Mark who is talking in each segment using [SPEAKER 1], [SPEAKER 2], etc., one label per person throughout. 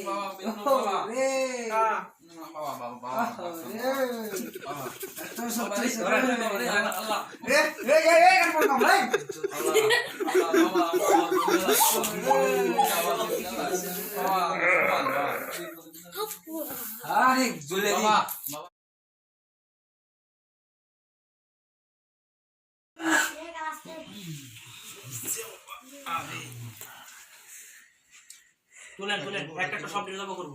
[SPEAKER 1] বাবা বিষ্ণু বাবা
[SPEAKER 2] রে
[SPEAKER 1] বাবা বাবা বাবা বাবা
[SPEAKER 2] এত শক্তি
[SPEAKER 1] বাবা রে, বাবা রে, আল্লাহ আল্লাহ
[SPEAKER 2] এ এ এ এ কাম কাম ভাই
[SPEAKER 1] আল্লাহ বাবা বাবা বাবা
[SPEAKER 2] আরে জুলে দি
[SPEAKER 1] বাবা বাবা
[SPEAKER 3] তুলেন তুলেন। একটা একটা সব জবাব করব।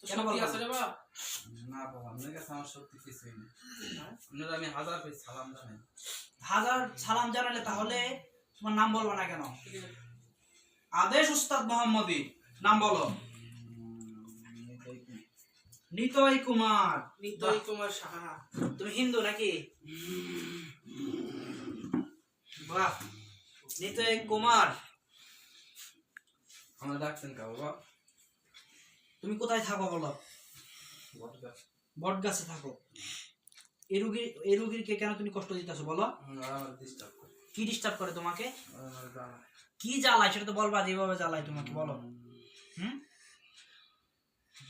[SPEAKER 4] তো
[SPEAKER 3] কেন
[SPEAKER 4] সত্যি
[SPEAKER 3] বলব
[SPEAKER 4] আছে রে বা
[SPEAKER 1] না বাবা আপনার কাছে আমার সত্যি কিছুই নেই। আপনার আমি হাজার পেয়ে সালাম জানাই।
[SPEAKER 3] হাজার সালাম জানালে তাহলে তোমার নাম বলব না কেন? আদেশ উস্তাদ মোহাম্মদী নাম বলো। নিতয় কুমার।
[SPEAKER 4] নিতই কুমার সাহা।
[SPEAKER 3] তুমি হিন্দু নাকি? বাহ। নিতয় কুমার।
[SPEAKER 1] আমার ডাকছেন কা বাবা
[SPEAKER 3] তুমি কোথায় থাকো বলো?
[SPEAKER 1] বটগাছ।
[SPEAKER 3] বট গাছে থাকো। এ রুগীর এ রুগীরকে কেন তুমি কষ্ট দিতেছো বলো?
[SPEAKER 1] আমার ডিস্টার্ব করে।
[SPEAKER 3] কি ডিস্টার্ব করে তোমাকে? কি জ্বালায়? সেটা তো বলবা যেভাবে জ্বালায় তোমাকে বলো। হুম।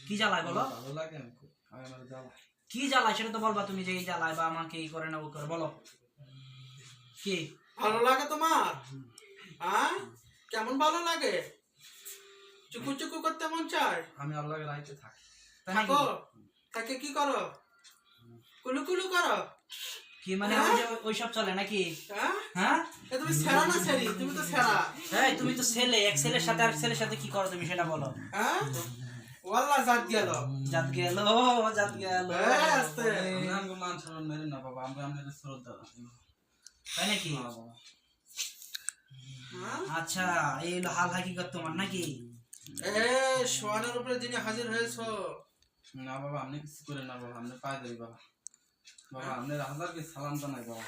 [SPEAKER 3] কি জ্বালায় বলো? কি জ্বালায়? সেটা তো বলবা তুমি যে এই জ্বালায় বা আমাকে এই করে না ও করে বলো। কি?
[SPEAKER 4] ভালো লাগে তোমার? হ্যাঁ? কেমন ভালো লাগে? চুকু চুকু করতে মন চায়?
[SPEAKER 1] আমি আল্লাহকে রাইতে থাকি।
[SPEAKER 3] তাই নাকি?
[SPEAKER 4] থাকো তাকে কি করো? কুলু কুলু করো।
[SPEAKER 3] কি মানে ওই ওইসব চলে নাকি?
[SPEAKER 4] হ্যাঁ?
[SPEAKER 3] হ্যাঁ?
[SPEAKER 4] তুমি সেরা না সেরি তুমি তো সেরা
[SPEAKER 3] হ্যাঁ তুমি তো ছেলে। এক ছেলের সাথে আর ছেলের সাথে কি করো তুমি সেটা বলো।
[SPEAKER 4] হ্যাঁ? ওয়াল্লাহ জাত গেল।
[SPEAKER 3] জাত গেল জাত গেল।
[SPEAKER 4] হ্যাঁ, আস্তে।
[SPEAKER 1] আমি আমাকে মান সম্মান মেরে না বাবা। আমি আপনাদের শ্রদ্ধা রাখি।
[SPEAKER 3] তাই নাকি?
[SPEAKER 1] বাবা।
[SPEAKER 4] হ্যাঁ?
[SPEAKER 3] আচ্ছা এই হলো হাল হাকিকত তোমার নাকি?
[SPEAKER 4] সোয়ানের উপরে যিনি হাজির হয়েছো।
[SPEAKER 1] না বাবা আপনি কিছু করেন না বাবা আপনি পায়ে দেবে বাবা। বাবা আপনার হাজারকে সালাম জানাই বাবা।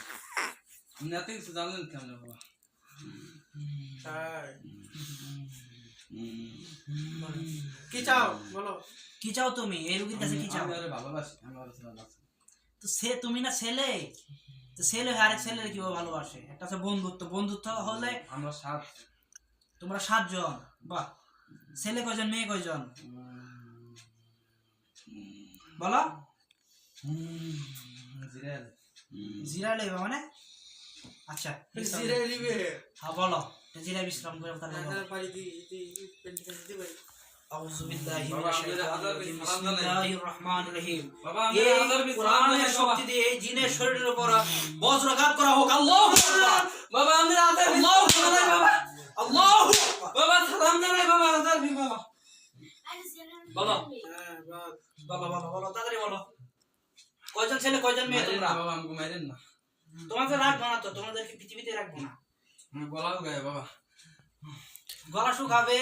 [SPEAKER 1] আপনি এত কিছু জানলেন কেমন বাবা?
[SPEAKER 4] কি চাও? বলো।
[SPEAKER 3] কি চাও তুমি? এই রুগীর কাছে কি চাও?
[SPEAKER 1] আরে ভালোবাসি আমি আরে ভালোবাসি
[SPEAKER 3] তো সে তুমি না ছেলে? তো ছেলে হয়ে আরেক ছেলের কীভাবে ভালোবাসে? একটা হচ্ছে বন্ধুত্ব। বন্ধুত্ব হলে
[SPEAKER 1] আমরা সাত।
[SPEAKER 3] তোমরা সাতজন। বাহ। ছেলে কয়জন মেয়ে কয়জন বলো
[SPEAKER 1] জিরাল
[SPEAKER 3] জিরা লেবা মানে আচ্ছা
[SPEAKER 4] জিরে নিবে
[SPEAKER 3] হ্যাঁ বলো জিরা বিশ্রাম করে তাহলে বলো।
[SPEAKER 4] হ্যাঁ, বাড়ি দি দি পেন্টিং দিতে পারি
[SPEAKER 3] أعوذ بالله من
[SPEAKER 1] বাবা,
[SPEAKER 3] الشيطان
[SPEAKER 1] আপনাদের
[SPEAKER 3] الرجيم
[SPEAKER 1] হাজার
[SPEAKER 3] بسم
[SPEAKER 1] হাজার
[SPEAKER 3] الله الرحمن الرحيم
[SPEAKER 1] বাবা আমি
[SPEAKER 3] এই
[SPEAKER 1] হাজার পিস সালাম
[SPEAKER 3] কোরআনের
[SPEAKER 1] জানাই বাবা
[SPEAKER 3] শক্তি দিয়ে এই জিনের শরীরের উপর বজ্রঘাত করা হোক আল্লাহু আকবার
[SPEAKER 1] বাবা আমি হাজার পিস
[SPEAKER 3] আল্লাহু
[SPEAKER 1] সালাম জানাই বাবা
[SPEAKER 3] আল্লাহু আকবার।
[SPEAKER 1] বাবা সালাম জানাই বাবা পিস বাবা
[SPEAKER 3] বলো।
[SPEAKER 4] হ্যাঁ বাদ।
[SPEAKER 3] বলো বলো বলো তাড়াতাড়ি বলো। কয়জন ছেলে কয়জন মেয়ে তোমরা?
[SPEAKER 1] বাবা আমাকে মাইরেন না।
[SPEAKER 3] তোমাদের রাখব না তো তোমাদেরকে পৃথিবীতে রাখব না।
[SPEAKER 1] আমি গলাও গায়ে বাবা।
[SPEAKER 3] গলা শুকাবে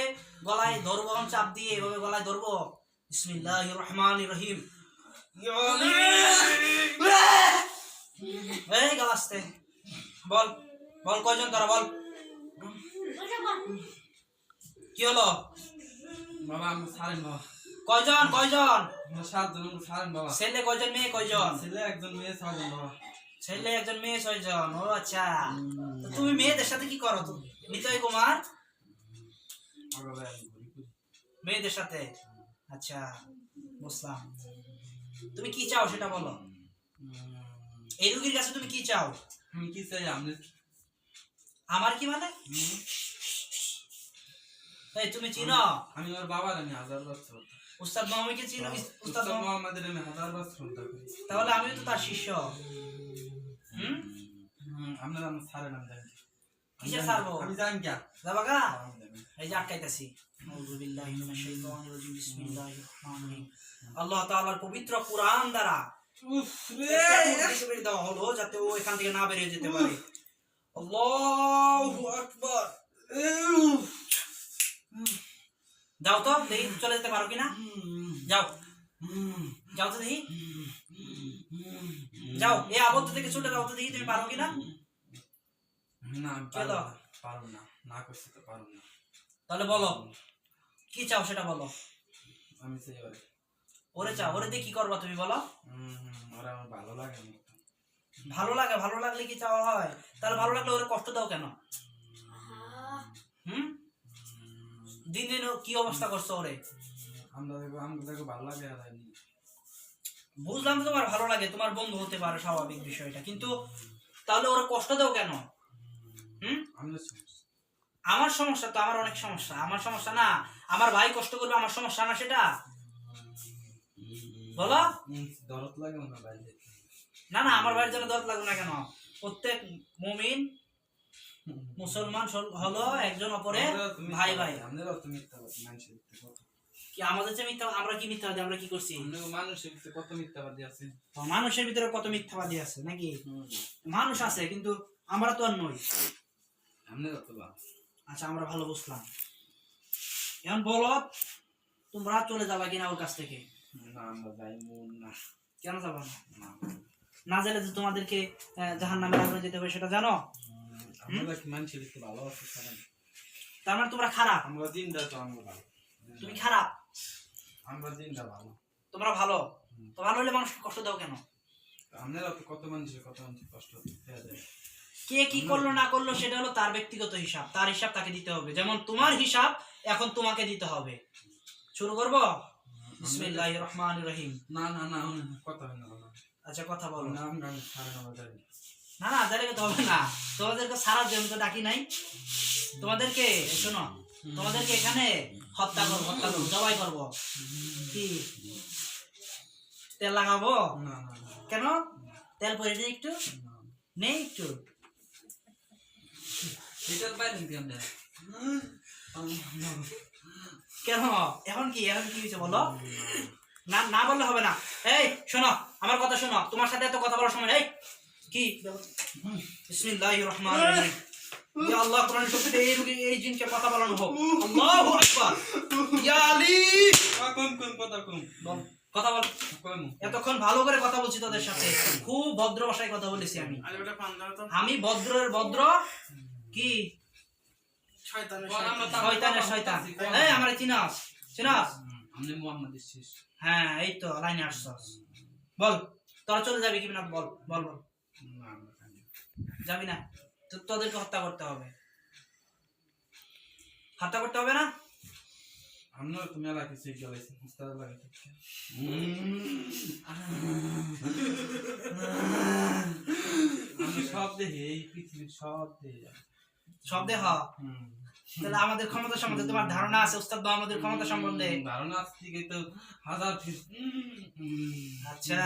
[SPEAKER 3] গলায় ধরবো আমি চাপ দিয়ে এভাবে গলায় ধরবো। বিসমিল্লাহ রহমান রহিম। এই গালাস্তে বল বল কয়জন তারা বল। কি হলো?
[SPEAKER 1] বাবা আমি সারেন বাবা।
[SPEAKER 3] কয়জন কয়জন?
[SPEAKER 1] সাতজন সারেন বাবা।
[SPEAKER 3] ছেলে কয়জন মেয়ে কয়জন?
[SPEAKER 1] ছেলে একজন মেয়ে বাবা।
[SPEAKER 3] ছেলে একজন মেয়ে ছয়জন। ও আচ্ছা। তুমি মেয়েদের সাথে কি করো তুমি? নিতয় কুমার? মেয়েদের সাথে? আচ্ছা বুঝলাম। তুমি কি চাও সেটা বলো? এই রুগীর কাছে তুমি কি চাও?
[SPEAKER 1] আমি কি চাই?
[SPEAKER 3] আমার কি মানে? এই তুমি চিনো?
[SPEAKER 1] আমি ওর বাবার আমি হাজার বার শ্রদ্ধা
[SPEAKER 3] উস্তাদ মোহাম্মদকে চিনো উস্তাদ
[SPEAKER 1] মোহাম্মদের আমি হাজার বার শ্রদ্ধা করি।
[SPEAKER 3] তাহলে আমিও তো তার শিষ্য। হুম?
[SPEAKER 1] আপনারা আমার আমি জানি
[SPEAKER 3] কিসের
[SPEAKER 1] আমি জানি কে?
[SPEAKER 3] যাবা গা এই যে আটকাইতাছি। আউযুবিল্লাহি মিনাশ শাইতানির রাজিম বিসমিল্লাহির রহমানির রহিম। আল্লাহ তাআলার পবিত্র কোরআন দ্বারা
[SPEAKER 1] উফ
[SPEAKER 3] একটা দেওয়া হলো যাতে ও এখান থেকে না বেরিয়ে যেতে পারে। আল্লাহু আকবার। যাও তো দেখি চলে যেতে পারো কিনা? যাও। যাও তো দেখি। যাও এ আবদ্ধ থেকে ছুটে যাও তো দেখি তুমি পারো কিনা?
[SPEAKER 1] না
[SPEAKER 3] চলো।
[SPEAKER 1] পারব না, পারব না করছি তো পারব না।
[SPEAKER 3] তাহলে বলো কি চাও সেটা বলো।
[SPEAKER 1] আমি সেই ওরে
[SPEAKER 3] ওরে চাও ওরে দিয়ে কি করবা তুমি বলো?
[SPEAKER 1] হুম, হুম, ওরা আমার ভালো লাগে
[SPEAKER 3] ভালো লাগে ভালো লাগলে কি চাওয়া হয়? তাহলে ভালো লাগলে ওরে কষ্ট দাও কেন? হুম? দিন দিন কি অবস্থা করছ ওরে?
[SPEAKER 1] আমরা দেখো ভালো লাগে আর
[SPEAKER 3] বুঝলাম তোমার ভালো লাগে তোমার বন্ধু হতে পারে স্বাভাবিক বিষয়টা কিন্তু তাহলে ওরা কষ্ট দাও কেন? হুম। আমার সমস্যা। তো আমার অনেক সমস্যা আমার সমস্যা না আমার ভাই কষ্ট করবে আমার সমস্যা না সেটা? বলো।
[SPEAKER 1] দরদ লাগে না
[SPEAKER 3] না না আমার ভাইয়ের জন্য দরদ লাগবে না কেন? প্রত্যেক মুমিন মুসলমান হলো একজন
[SPEAKER 1] মিথ্যা
[SPEAKER 3] ভাই ভাই।
[SPEAKER 1] মিথ্যা।
[SPEAKER 3] কি আমাদের চেয়ে মিথ্যা আমরা কি মিথ্যাবাদী আমরা কি করছি?
[SPEAKER 1] মানুষের ভিতরে কত মিথ্যাবাদী আছে?
[SPEAKER 3] মানুষের ভিতরে কত মিথ্যাবাদী আছে নাকি? মানুষ আছে কিন্তু আমরা তো আর নই। আচ্ছা আমরা ভালো বুঝলাম। এখন বলো তোমরা চলে যাবা কিনা ওর কাছ থেকে?
[SPEAKER 1] না আমরা যাই না।
[SPEAKER 3] কেন যাবা না?
[SPEAKER 1] না।
[SPEAKER 3] জানলে যে তোমাদেরকে জাহান নামের আগুনে যেতে হবে সেটা জানো?
[SPEAKER 1] আমরা
[SPEAKER 3] তার মানে তোমরা খারাপ?
[SPEAKER 1] আমরা দিনটা তো আমরা ভালো।
[SPEAKER 3] তুমি খারাপ?
[SPEAKER 1] আমরা দিনটা ভালো।
[SPEAKER 3] তোমরা ভালো? তো ভালো হলে মানুষকে কষ্ট দাও কেন?
[SPEAKER 1] আপনারা কত মানুষের কত মানুষের কষ্ট
[SPEAKER 3] কে কি করল না করল সেটা হলো তার ব্যক্তিগত হিসাব। তার হিসাব তাকে দিতে হবে। যেমন তোমার হিসাব এখন তোমাকে দিতে হবে। শুরু করব? বিসমিল্লাহির রহমানির রহিম।
[SPEAKER 1] না না না কথা না
[SPEAKER 3] আচ্ছা কথা বলো।
[SPEAKER 1] না আমরা
[SPEAKER 3] না না তাহলে তো হবে না। তোমাদেরকে সারার জন্য তো ডাকি নাই। তোমাদেরকে শোনো তোমাদেরকে এখানে হত্যা করব হত্যা করব জবাই করব। কি? তেল লাগাবো? কেন? তেল পরে দিই একটু? নেই একটু? কেন? এখন কি? এখন কি হয়েছে বলো? না না বললে হবে না। এই শোনো আমার কথা শোনো। তোমার সাথে এত কথা বলার সময় এই কি বিসমিল্লাহির রহমানির রহিম ইয়া আল্লাহ কোরআন শক্তিতে এই রুগী এই জিনকে কথা বলানো হোক আল্লাহু আকবার ইয়া আলী
[SPEAKER 1] কোন কোন কথা
[SPEAKER 3] বল কথা বল এতক্ষণ ভালো করে কথা বলছি তোদের সাথে। খুব ভদ্র ভাষায় কথা বলেছি আমি। আমি ভদ্রের ভদ্র কি?
[SPEAKER 4] শয়তানের শয়তান।
[SPEAKER 3] এই আমার চিনাস চিনাস?
[SPEAKER 1] আমি মোহাম্মদ
[SPEAKER 3] হ্যাঁ এই তো লাইনে আসছস। বল তোরা চলে যাবি কি না বল বল বল। যাবি না। তোদেরকে হত্যা করতে হবে। হত্যা করতে হবে না?
[SPEAKER 1] আমরা তুমি আর কিছু গেলাইছি মুস্তাদ লাগে আমি সব দেহে এই পৃথিবীর সব দেহে
[SPEAKER 3] সব দেহ
[SPEAKER 1] হুম।
[SPEAKER 3] তাহলে আমাদের ক্ষমতা সম্বন্ধে তোমার ধারণা আছে উস্তাদ বা আমাদের ক্ষমতা সম্বন্ধে?
[SPEAKER 1] ধারণা আছে ঠিকই তো হাজার
[SPEAKER 3] আচ্ছা।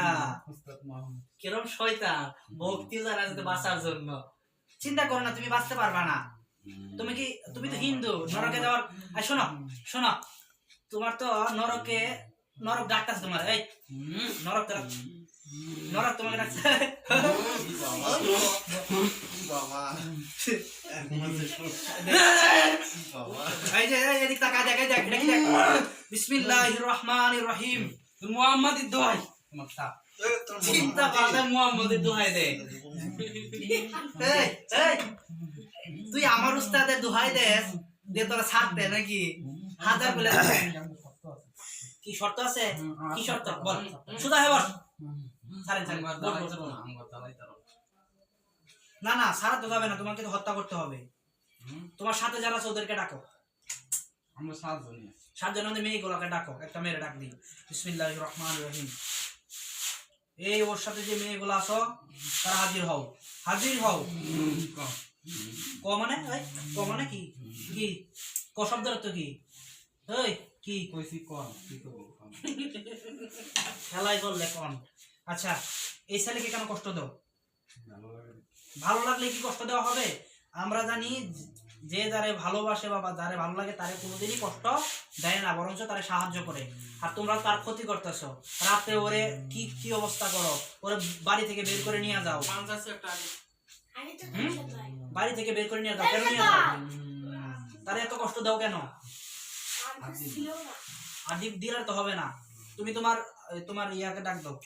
[SPEAKER 3] কিরম শয়তান ভক্তি জানা যেতে বাঁচার জন্য। চিন্তা করো না তুমি বাঁচতে পারবা না। তুমি কি তুমি তো হিন্দু নরকে যাওয়ার শোনো শোনো। তোমার তো নরকে নরক ডাকতেছে তোমার এই। নরক বিসমিল্লাহির রহমানির রহিম
[SPEAKER 1] মোহাম্মদের দোহাই তোমার সাপ
[SPEAKER 3] চিন্তা করলে মুহাম্মদের দোহাই দে তুই আমার উস্তাদের দোহাই দেস দে তোরা ছাড়তে নাকি হাজার বলে কি শর্ত আছে কি শর্ত বল সুদা হে বল ছাড়েন ছাড়েন।
[SPEAKER 1] না।
[SPEAKER 3] না সারা তো যাবে না তোমাকে তো হত্যা করতে হবে। তোমার সাথে যারা আছে ওদেরকে ডাকো।
[SPEAKER 1] আমরা
[SPEAKER 3] সাতজন আমাদের মেয়েগুলোকে ডাকো একটা মেয়ের ডাক দিই। বিসমিল্লাহ রহমান রহিম। এই ওর সাথে যে মেয়েগুলো আছো তারা হাজির হও। হাজির হও। ক। মানে? ক মানে কি? কি? ক শব্দের অর্থ কি? এই কি?
[SPEAKER 1] কইছি কম কি
[SPEAKER 3] করলে কন? আচ্ছা এই ছেলেকে কেন কষ্ট দাও?
[SPEAKER 1] ভালো
[SPEAKER 3] লাগলে কি কষ্ট দেওয়া হবে? আমরা জানি যে যারে ভালোবাসে বা যারে ভালো লাগে তারে কোনোদিনই কষ্ট দেয় না বরঞ্চ তারে সাহায্য করে। আর তোমরা তার ক্ষতি করতেছো। রাতে ওরে কি কি অবস্থা করো? ওরে বাড়ি থেকে বের করে নিয়ে যাও? বাড়ি থেকে বের করে নিয়ে যাও। কেন নিয়ে যাও? তারে এত কষ্ট দাও কেন? আর দিক দিলে তো হবে না। তুমি তোমার তোমার ইয়াকে ডাক দাও।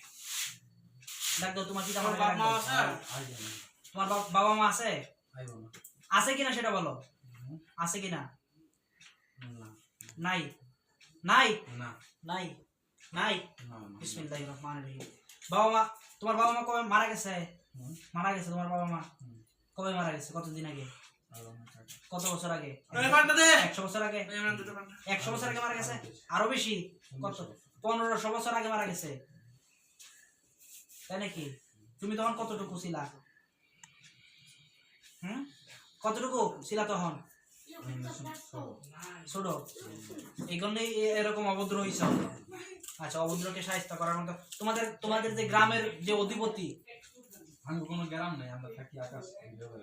[SPEAKER 3] ডাক দাও তোমার কি ডাক
[SPEAKER 4] বাপ মা আছে?
[SPEAKER 3] তোমার বাবা মা আছে? আছে কিনা সেটা বলো। আছে কিনা? নাই। নাই? নাই? নাই? বিসমিল্লাহির রহমানির রহিম। বাবা মা তোমার বাবা মা কবে মারা গেছে। মারা গেছে তোমার বাবা মা? কবে মারা গেছে? কতদিন আগে। কত বছর আগে? একশো বছর আগে? একশো বছর আগে মারা গেছে? আরও বেশি? কত? পনেরোশো বছর আগে মারা গেছে? তাই নাকি? তুমি তখন কতটুকু ছিলা হুম? কতটুকু ছিলা তখন? ছোট। এই জন্যই এরকম অভদ্র হইছ? আচ্ছা অভদ্রকে সাহিত্য করার মতো। তোমাদের তোমাদের যে গ্রামের যে অধিপতি
[SPEAKER 1] কোনো গ্রাম নাই আমরা থাকি আকাশ।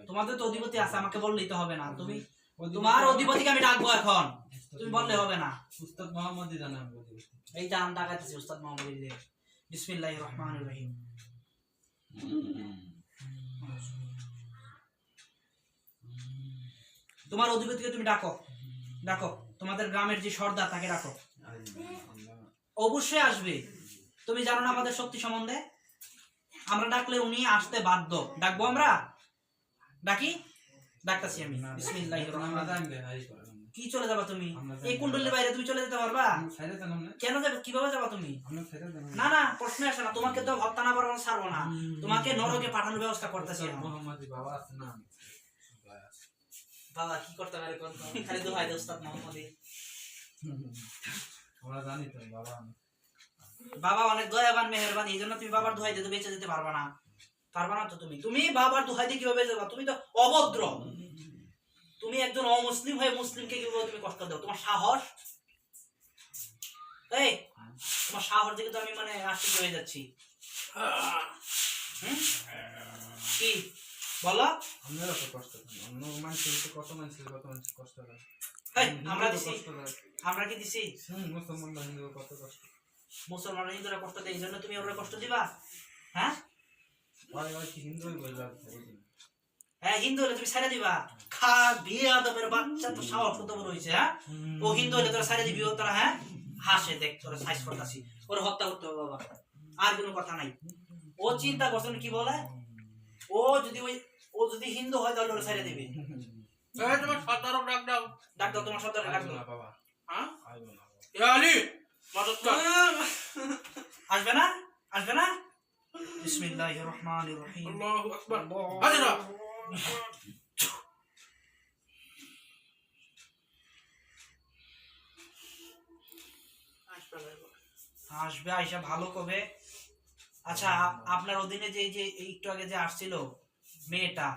[SPEAKER 3] তোমাদের তো অধিপতি আছে আমাকে বললেই তো হবে না। তুমি তোমার অধিপতিকে আমি ডাকবো এখন। তুমি বললে হবে না।
[SPEAKER 1] উস্তাদ মোহাম্মদই জানে
[SPEAKER 3] এই আমি ডাকাতেছি উস্তাদ মোহাম্মদ ইলিয়াস বিসমিল্লাহির রহমানির রহিম। তোমার অধিপতিকে তুমি ডাকো ডাকো। তোমাদের গ্রামের যে সর্দার তাকে ডাকো। অবশ্যই আসবে। তুমি জানো না আমাদের শক্তি সম্বন্ধে? আমরা ডাকলে উনি আসতে বাধ্য। ডাকবো আমরা? ডাকি? ডাকতাছি আমি। বিসমিল্লাহির
[SPEAKER 1] আমরা
[SPEAKER 3] কি চলে যাবা তুমি? এই কুণ্ডলীর বাইরে তুমি চলে যেতে পারবা? কেন যাবে? কীভাবে যাবা তুমি? না। না প্রশ্ন আসে না। তোমাকে তো হত্যা না করানো ছাড়বো না। তোমাকে নরকে পাঠানোর ব্যবস্থা করতেছি
[SPEAKER 1] বাবা আছে না?
[SPEAKER 3] বাবা কি করতে পারে খালি দে উস্তাদ মোহাম্মদ।
[SPEAKER 1] আমরা জানি তো বাবা
[SPEAKER 3] বাবা অনেক দয়াবান মেহেরবান এই জন্য তুমি বাবার দোহাই দিতে বেঁচে যেতে পারবা না। পারবা না তো তুমি? তুমি বাবার দোহাই দিয়ে কীভাবে যাবা? তুমি তো অভদ্র। তুমি একজন অমুসলিম হয়ে মুসলিমকে কীভাবে তুমি কষ্ট দাও? তোমার সাহস? এই তোমার সাহস দেখে তো আমি মানে আশ্চর্য হয়ে যাচ্ছি। কি? বলো।
[SPEAKER 1] তো কষ্ট অন্য মানুষের কত মানুষের কত মানুষ কষ্ট
[SPEAKER 3] আমরা দিছি। আমরা কি দিছি?
[SPEAKER 1] মুসলমানরা হিন্দু কত কষ্ট।
[SPEAKER 3] মুসলমান হিন্দুরা কষ্ট দেয় এই জন্য তুমি ওরা কষ্ট দিবা? হ্যাঁ?
[SPEAKER 1] হিন্দুই?
[SPEAKER 3] হ্যাঁ হিন্দু হলে তুমি ছেড়ে দিবা। খা বিয়ে আদমের বাচ্চা তো সাহস কত বড় হয়েছে হ্যাঁ? ও হিন্দু হলে তোরা ছেড়ে দিবি ও তোরা হ্যাঁ? হাসে দেখ তোরা সাইজ করতাছি। ওর হত্যা করতে হবে বাবা। আর কোনো কথা নাই। ও চিন্তা করছেন কি বলে? ও যদি ওই ও যদি হিন্দু হয় তাহলে ওরা ছেড়ে দিবে।
[SPEAKER 4] তোমার সর্দারও ডাক দাও।
[SPEAKER 3] ডাক দাও তোমার সর্দারে ডাক দাও।
[SPEAKER 1] বাবা।
[SPEAKER 4] হ্যাঁ? আলী মদত কর।
[SPEAKER 3] আসবে না? আসবে না? বিসমিল্লাহির রহমানির রহিম।
[SPEAKER 4] আল্লাহু আকবার। হাজিরা।
[SPEAKER 3] আসবে আইসা ভালো কবে আচ্ছা আপনার অধীনে যে যে একটু আগে যে আসছিল মেয়েটা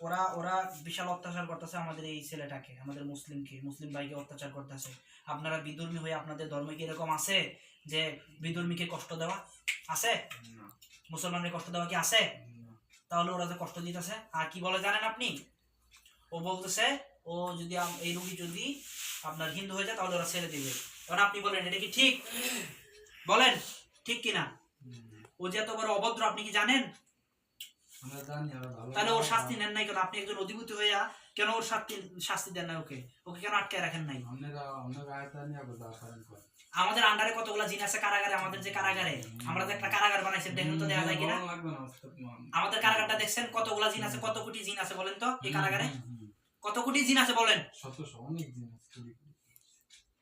[SPEAKER 3] ওরা ওরা বিশাল অত্যাচার করতেছে আমাদের এই ছেলেটাকে আমাদের মুসলিমকে মুসলিম ভাইকে অত্যাচার করতেছে। আপনারা বিধর্মী হয়ে আপনাদের ধর্মে কি এরকম আছে যে বিধর্মীকে কষ্ট দেওয়া আছে?
[SPEAKER 1] না,
[SPEAKER 3] মুসলমানকে কষ্ট দেওয়া কি আছে। তাহলে ওরা যে কষ্ট দিতেছে আর কি বলে জানেন আপনি? ও বলতেছে ও যদি এই রুগী যদি আপনার হিন্দু হয়ে যায় তাহলে ওরা ছেড়ে দিবে। এবার আপনি বলেন এটা কি ঠিক? বলেন ঠিক কিনা? ও যে এত বড় অভদ্র আপনি কি জানেন? তাহলে ওর শাস্তি নেন নাই কেন? আপনি একজন অধিপতি হইয়া কেন ওর শাস্তি শাস্তি দেন না ওকে? ওকে কেন আটকে রাখেন নাই? আমাদের আন্ডারে কতগুলা জিন আছে কারাগারে? আমাদের যে কারাগারে আমরা যে একটা কারাগার বানাইছি দেখেন তো দেখা যায় কিনা। আমাদের কারাগারটা দেখছেন কতগুলা জিন আছে কত কোটি জিন আছে বলেন তো এই কারাগারে। কত কোটি জিন আছে বলেন।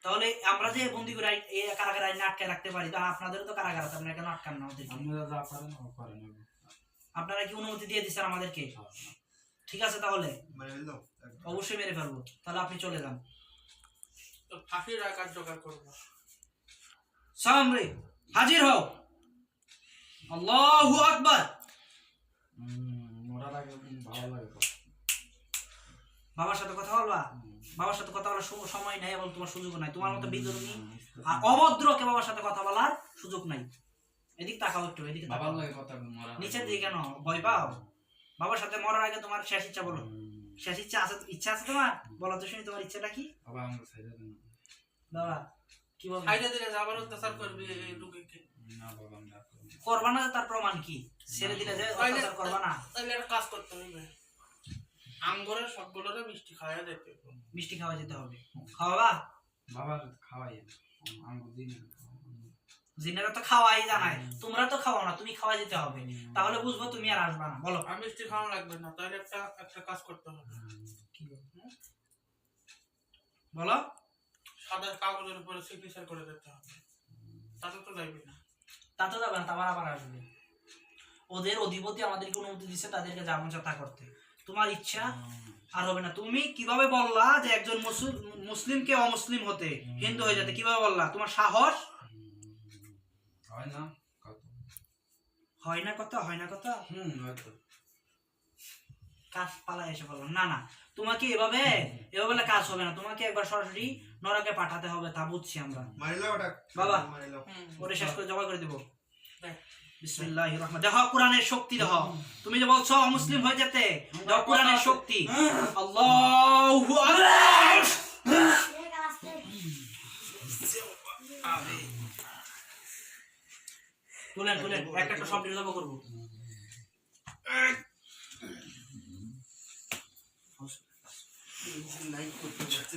[SPEAKER 3] তাহলে আমরা যে বন্দি করে এই কারাগারে আইনে আটকে রাখতে পারি তা আপনাদেরও তো কারাগার আছে আপনারা কেন আটকান না আমাদেরকে?
[SPEAKER 1] আপনারা যা পারেন ও করেন
[SPEAKER 3] আপনারা কি অনুমতি দিয়ে দিচ্ছেন আমাদেরকে? ঠিক আছে তাহলে। অবশ্যই মেরে ফেলব। তাহলে আপনি চলে যান।
[SPEAKER 4] তো ফাঁসির জোগাড় করব।
[SPEAKER 3] সামরে হাজির হও। আল্লাহু আকবার। বাবার সাথে কথা বলবা? বাবার সাথে কথা বলার সময় নাই এবং তোমার সুযোগ নাই। তোমার মতো আর অভদ্রকে বাবার সাথে কথা বলার সুযোগ নাই। এদিক তাকাও একটু এদিকে
[SPEAKER 1] বাবার লাগে কথা মরা
[SPEAKER 3] নিচের দিকে কেন? ভয় পাও? বাবার সাথে মরার আগে তোমার শেষ ইচ্ছা বলো। শেষ ইচ্ছা আছে ইচ্ছা আছে তোমার? বলো তো শুনি তোমার ইচ্ছাটা কি?
[SPEAKER 1] বাবা আমাকে
[SPEAKER 3] বাবা কি
[SPEAKER 4] দিলে আবার অত্যাচার করবি এই রুগীকে।
[SPEAKER 1] না বাবা আমি রাগ করব না।
[SPEAKER 3] করবা না তার প্রমাণ কি? ছেড়ে দিলে যে অত্যাচার করবা না।
[SPEAKER 4] তাহলে একটা কাজ করতে হবে আঙ্গুরের সবগুলোরে মিষ্টি খাওয়া দিতে
[SPEAKER 3] মিষ্টি খাওয়া যেতে হবে। খাওয়াবা?
[SPEAKER 1] বাবা খাওয়াই আমাকে দিন
[SPEAKER 3] জিনেরা তো খাওয়াই জানায়। তোমরা তো খাওয়াও না তুমি খাওয়া যেতে হবে। তাহলে বুঝব তুমি আর আসবা না। বলো।
[SPEAKER 4] আর মিষ্টি খাওয়া লাগবে না তাহলে একটা একটা কাজ করতে হবে।
[SPEAKER 3] বলো।
[SPEAKER 4] সাদা কাগজের উপরে সিগনেচার করে দিতে হবে। তাতে তো যাইবে না।
[SPEAKER 3] তা তো যাবে না তারপর আবার আসবে। ওদের অধিপতি আমাদেরকে অনুমতি দিচ্ছে তাদেরকে করতে। তোমার ইচ্ছা আর হবে না। তুমি কীভাবে বললা যে একজন মুসলিমকে অমুসলিম হতে হিন্দু হয়ে যেতে কীভাবে বললা? তোমার সাহস?
[SPEAKER 1] হয় না
[SPEAKER 3] হয় না কথা হয় না কথা
[SPEAKER 1] হুম হয়তো।
[SPEAKER 3] কাজ পালায় এসে বললাম। না না। তোমাকে এভাবে এভাবে কাজ হবে না। তোমাকে একবার সরাসরি নরাকে পাঠাতে হবে তা বুঝছি আমরা। বাবা। ওরে শেষ করে জবাই করে দিব।
[SPEAKER 4] দেখ।
[SPEAKER 3] বিসমিল্লাহির রহমান দেখো কোরআনের শক্তি দেখো। তুমি যে বলছো মুসলিম হয়ে যেতে দেখো কোরআনের শক্তি। আল্লাহু আকবার। তুলেন তুলেন একটা একটা শব্দ জবাই করব।
[SPEAKER 2] লাইক করতে যাচ্ছে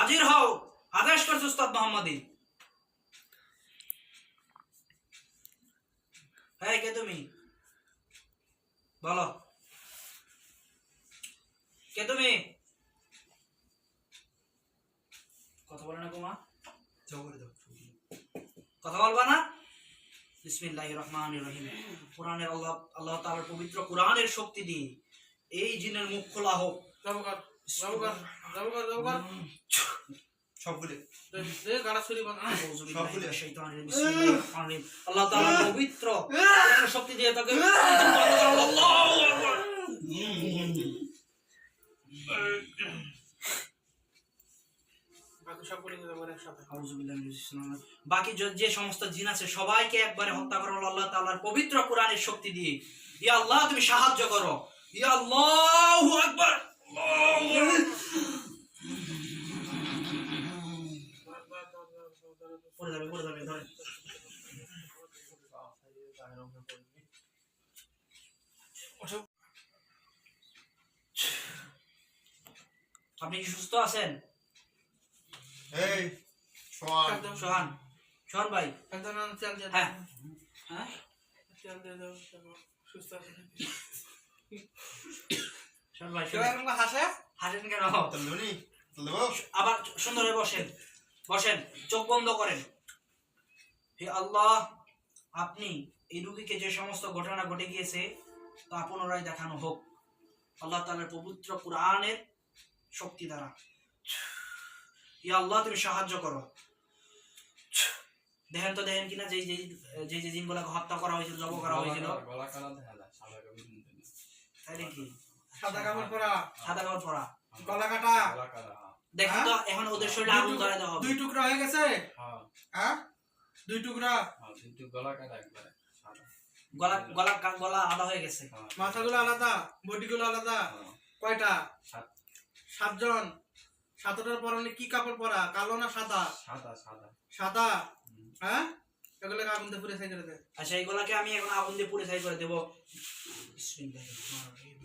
[SPEAKER 4] হাজির
[SPEAKER 3] হও। আদেশ করছে উস্তাদ মোহাম্মদী। হ্যাঁ কে তুমি? বলো। কে তুমি? কথা বলে না কুমা কথা বলবা না? বিসমিল্লাহির রহমানির রহিম। কোরআনের আল্লাহ আল্লাহ তাআলার পবিত্র কোরআনের শক্তি দিয়ে এই জিনের মুখ খোলা হোক।
[SPEAKER 2] সবগুলো।
[SPEAKER 3] আল্লাহ পবিত্র। শক্তি দিয়ে তাকে
[SPEAKER 4] বাকি
[SPEAKER 3] যে- সমস্ত জিন আছে সবাইকে একবারে হত্যা করা আল্লাহ তাআলার পবিত্র কোরআনের শক্তি দিয়ে। ইয়া আল্লাহ তুমি সাহায্য করো। ইয়া আল্লাহু আকবার আল্লাহু আকবার। পড়ে যাবে পড়ে যাবে ধরে আপনি কি সুস্থ আছেন?
[SPEAKER 2] এই সোয়ান
[SPEAKER 3] সোহান সোহান ভাই।
[SPEAKER 4] চাল দিয়ে
[SPEAKER 3] হ্যাঁ। হ্যাঁ?
[SPEAKER 4] চাল দিয়ে দাও সুস্থ আছে
[SPEAKER 3] সোহান ভাই
[SPEAKER 4] কেউ এরকম হাসে?
[SPEAKER 3] হাসেন কেন?
[SPEAKER 2] তলুনি
[SPEAKER 3] আবার সুন্দর বসেন বসেন চোখ বন্ধ করেন। হে আল্লাহ আপনি এই রুগীকে যে সমস্ত ঘটনা ঘটে গিয়েছে তা পুনরায় দেখানো হোক। আল্লাহ তাআলার পবিত্র কোরআনের শক্তি দ্বারা। ইয়া আল্লাহ তুমি সাহায্য করো। দেখেন তো দেখেন কিনা যে যে যে জিনগুলোকে হত্যা করা হয়েছিল জব করা হয়েছিল। তাই নাকি?
[SPEAKER 4] সাদা কাপড় পরা।
[SPEAKER 3] সাদা কাপড় পরা।
[SPEAKER 4] গলা কাটা।
[SPEAKER 1] হ্যাঁ।
[SPEAKER 3] দেখেন তো এখন ওদের শরীরে আগুন ধরে দেওয়া হবে।
[SPEAKER 4] দুই টুকরা হয়ে গেছে?
[SPEAKER 1] হ্যাঁ।
[SPEAKER 4] হ্যাঁ? দুই টুকরা?
[SPEAKER 1] হ্যাঁ কিন্তু গলা কাটা একবারে।
[SPEAKER 3] গলা গলা গলা আলাদা হয়ে গেছে।
[SPEAKER 1] হ্যাঁ।
[SPEAKER 4] মাথাগুলো আলাদা বডিগুলো আলাদা।
[SPEAKER 1] হ্যাঁ।
[SPEAKER 4] কয়টা? সাতজন। সাতটার পরনে কি কাপড় পরা? কালো না সাদা?
[SPEAKER 1] সাদা সাদা।
[SPEAKER 4] সাদা? হ্যাঁ? এগুলোকে আগুন দিয়ে পুড়ে সাই করে দে।
[SPEAKER 3] আচ্ছা এইগুলাকে আমি এখন আগুন দিয়ে পুড়ে ছাই করে দেবো বিসমিল্লাহির রহমানির রহিম।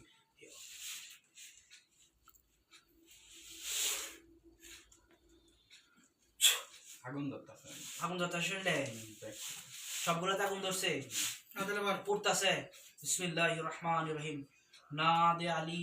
[SPEAKER 1] আগুন ধরতেছে
[SPEAKER 3] আগুন ধরতে সবগুলো সবগুলোতে আগুন ধরছে।
[SPEAKER 4] আদলে বার
[SPEAKER 3] বিসমিল্লাহির রহমানির রহিম। না দে আলী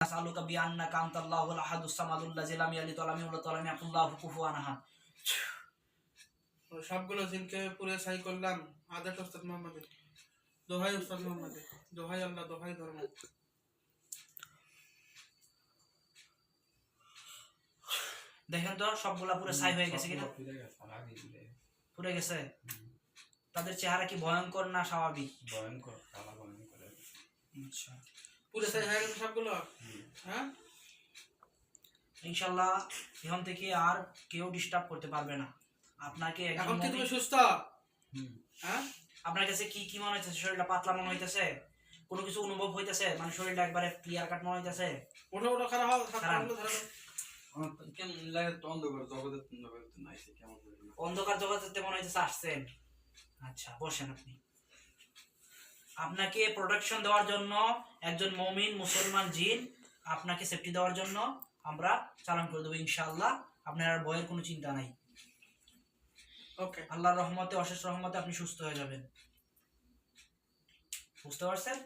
[SPEAKER 3] নাসআলুকা বিআন্নাকা আনতাল্লাহুল আহাদুস সামাদুল লাযী লাম ইয়ালিদ ওয়া লাম ইউলাদ ওয়া লাম ইয়াকুল লাহু কুফুয়ান আহাদ।
[SPEAKER 4] সবগুলো জিনকে পুরে সাই করলাম। আদেশ ওস্তাদ মোহাম্মদের। দোহাই ওস্তাদ মোহাম্মদের। দোহাই আল্লাহ দোহাই ধর্ম।
[SPEAKER 3] দেখেন তো সবগুলা পুরো ছাই হয়ে গেছে কিনা?
[SPEAKER 1] ফিরে গেছে
[SPEAKER 3] তাদের চেহারা কি ভয়ঙ্কর না স্বাভাবিক?
[SPEAKER 1] ভয়ঙ্কর ভয়ঙ্কর।
[SPEAKER 3] আচ্ছা।
[SPEAKER 4] পুরে হয়ে সবগুলো? হ্যাঁ?
[SPEAKER 3] ইনশাল্লাহ এখন থেকে আর কেউ ডিস্টার্ব করতে পারবে না। আপনাকে
[SPEAKER 4] এখন কি তুমি সুস্থ? হ্যাঁ?
[SPEAKER 3] আপনার কাছে কি কি মনে হইতেছে? শরীরটা পাতলা মনে হইতেছে? কোনো কিছু অনুভব হইতেছে? মানে শরীরটা একবারে ক্লিয়ার কাট মনে হইতেছে?
[SPEAKER 4] ওঠো ওঠো খারাপ হও
[SPEAKER 1] কেমন লাগে অন্ধকার জগতে।
[SPEAKER 3] অন্ধকার জগতে মনে হইতেছে আসছেন। আচ্ছা বসেন আপনি। আপনাকে প্রোটেকশন দেওয়ার জন্য একজন মমিন মুসলমান জিন আপনাকে সেফটি দেওয়ার জন্য আমরা চালান করে দেবো ইনশাল্লাহ আপনার আর বয়ের কোনো চিন্তা নাই।
[SPEAKER 4] ওকে
[SPEAKER 3] আল্লাহর রহমতে অশেষ রহমতে আপনি সুস্থ হয়ে যাবেন। বুঝতে পারছেন?